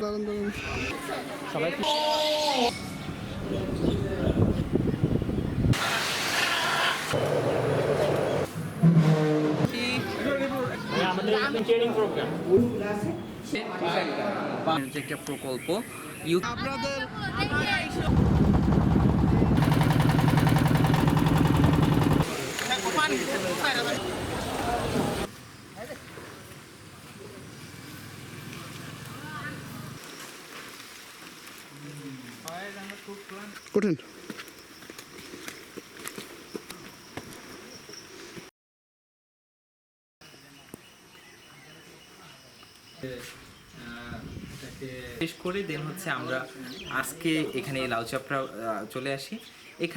দাঁড়ান দাঁড়ান সবাই আমাদের ট্রেনিং একটা প্রকল্প। আপনাদের কঠিন। শেষ করে দেন হচ্ছে আমরা আজকে এখানে লাউ চাপড়া চলে আসি। এখানে